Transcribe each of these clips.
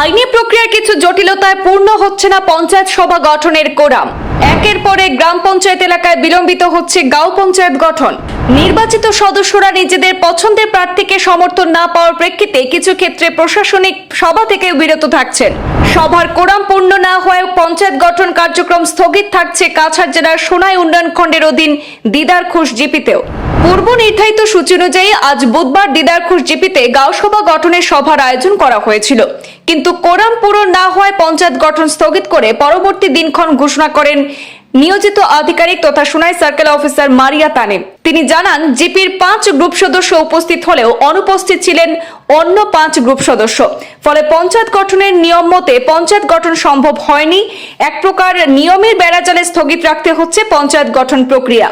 আইনি প্রক্রিয়ার কিছু জটিলতায় পূর্ণ হচ্ছে না পঞ্চায়েত সভা গঠনের কোরাম। একের পরে গ্রাম পঞ্চায়েত এলাকায় বিলম্বিত হচ্ছে গাঁও পঞ্চায়েত গঠন। নির্বাচিত সদস্যরা নিজেদের পছন্দের প্রার্থীকে সমর্থন না পাওয়ার প্রেক্ষিতে কিছু ক্ষেত্রে প্রশাসনিক সভা থেকে বিরত থাকছেন। সভার কোরাম পূর্ণ না হওয়ায় পঞ্চায়েত গঠন কার্যক্রম স্থগিত থাকছে কাছাড় জেলার সোনাই উন্নয়ন খণ্ডের অধীন দিদার ঘোষ জিপিতেও। পূর্ব নির্ধারিত সূচি অনুযায়ী আজ বুধবার দিদারখুশ জিপিতে গাঁও সভা গঠনের সভার আয়োজন করা হয়েছিল। কিন্তু কোরাম পূরণ না হওয়ায় পঞ্চায়েত গঠন স্থগিত করে পরবর্তী দিনক্ষণ ঘোষণা করেন নিয়োজিত আধিকারিক তথা সোনাই সার্কেল অফিসার মারিয়া তানেম তিনি জানান, জিপির পাঁচ গ্রুপ সদস্য উপস্থিত হলেও অনুপস্থিত ছিলেন অন্য পাঁচ গ্রুপ সদস্য। ফলে পঞ্চায়েত গঠনের নিয়ম মতে পঞ্চায়েত গঠন সম্ভব হয়নি। এক প্রকার নিয়মের বেড়াজালে স্থগিত রাখতে হচ্ছে পঞ্চায়েত গঠন প্রক্রিয়া।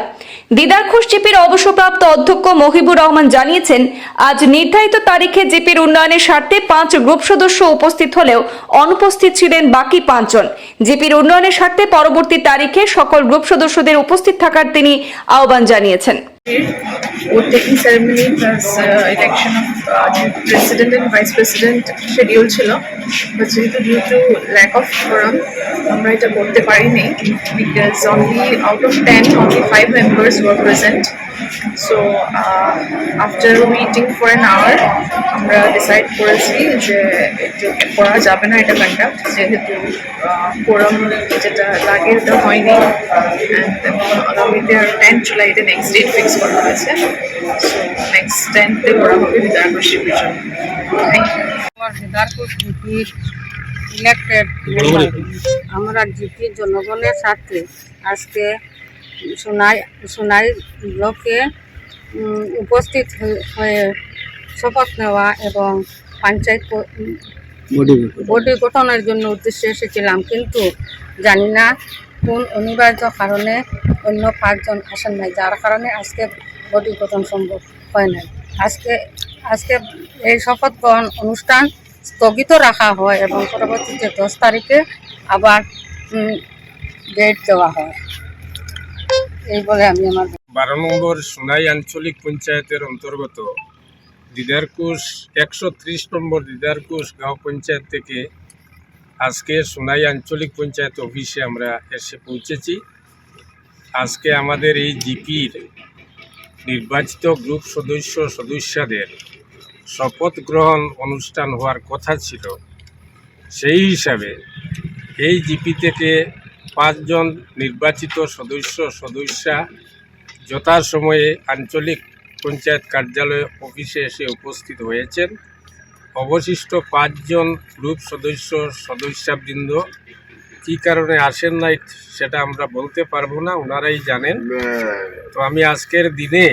দিদারখুশ জিপির অবসরপ্রাপ্ত অধ্যক্ষ মহিবুর রহমান জানিয়েছেন আজ নির্ধারিত তারিখে জিপির উন্নয়নের স্বার্থে পাঁচ গ্রুপ সদস্য উপস্থিত হলেও অনুপস্থিত ছিলেন বাকি পাঁচজন। জিপির উন্নয়নের স্বার্থে পরবর্তী তারিখে সকল গ্রুপ সদস্যদের উপস্থিত থাকার তিনি আহ্বান জানিয়েছেন। Uh, uh, ছিল। আমরা এটা করতে পারিনি only out of 10 only 5 members were present. So uh, after waiting for an hour আমরা ডিসাইড করেছি যে করা যাবে না এটা কন্ডাক্ট যেহেতু ফোরাম যেটা লাগে ওটা হয়নি। আগামীতে টেন জুলাইতে নেক্সট ডেট ফিক্স করা হয়েছে। সো নেক্সট টেনতে করা হবে শিবির জন্য থ্যাংক ইউ ইলেক্টেড আমরা জিপির জনগণের সাথে আজকে সোনাই সোনাই ব্লকে উপস্থিত হয়ে- হয়ে শপথ নেওয়া এবং পঞ্চায়েত বডি গঠনের জন্য উদ্দেশ্যে এসেছিলাম কিন্তু জানি না কোন অনিবার্য কারণে অন্য পাঁচজন আসেন নাই যার কারণে আজকে বডি গঠন সম্ভব হয় নাই। আজকে আজকে এই শপথ গ্রহণ অনুষ্ঠান স্থগিত রাখা হয় এবং পরবর্তীতে দশ তারিখে আবার ডেট দেওয়া হয়। এই বলে আমি আমার বারো নম্বর সোনাই আঞ্চলিক পঞ্চায়েতের অন্তর্গত দিদারকুশ, একশো ত্রিশ নম্বর দিদারকুশ গাঁও পঞ্চায়েত থেকে আজকে সোনাই আঞ্চলিক পঞ্চায়েত অফিসে আমরা এসে পৌঁছেছি। আজকে আমাদের এই জিপির নির্বাচিত গ্রুপ সদস্য সদস্যদের শপথ গ্রহণ অনুষ্ঠান হওয়ার কথা ছিল। সেই হিসাবে এই জিপি থেকে পাঁচজন নির্বাচিত সদস্য সদস্যা যথাসময়ে আঞ্চলিক পঞ্চায়েত কার্যালয় অফিসে এসে উপস্থিত হয়েছেন। অবশিষ্ট পাঁচজন গ্রুপ সদস্য সদস্যবৃন্দ কী কারণে আসেন নাই সেটা আমরা বলতে পারব না ওনারাই জানেন। তো আমি আজকের দিনে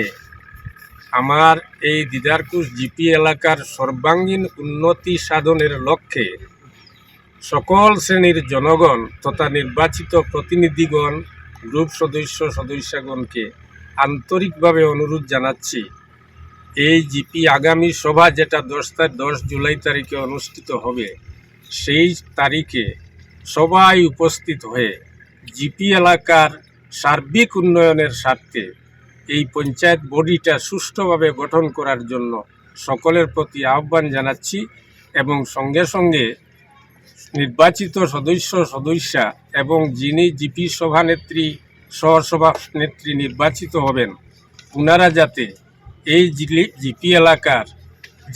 আমার এই দিদারকুশ জিপি এলাকার সর্বাঙ্গীন উন্নতি সাধনের লক্ষ্যে সকল শ্রেণির জনগণ তথা নির্বাচিত প্রতিনিধিগণ, গ্রুপ সদস্য সদস্যগণকে আন্তরিকভাবে অনুরোধ জানাচ্ছি, এই জিপি আগামী সভা যেটা দশ দশ জুলাই তারিখে অনুষ্ঠিত হবে, সেই তারিখে সবাই উপস্থিত হয়ে জিপি এলাকার সার্বিক উন্নয়নের স্বার্থে এই পঞ্চায়েত বডিটা সুষ্ঠুভাবে গঠন করার জন্য সকলের প্রতি আহ্বান জানাচ্ছি এবং সঙ্গে সঙ্গে নির্বাচিত সদস্য, সদস্যা এবং যিনি জিপি সভানেত্রী, সহসভা নেত্রী নির্বাচিত হবেন ওনারা যাতে এই জিপি এলাকার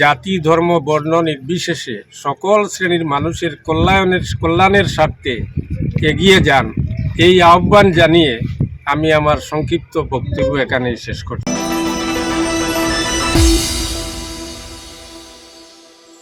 জাতি, ধর্ম, বর্ণ নির্বিশেষে সকল শ্রেণির মানুষের কল্যাণের কল্যাণের স্বার্থে এগিয়ে যান। এই আহ্বান জানিয়ে আমি আমার সংক্ষিপ্ত বক্তব্য এখানেই শেষ করছি।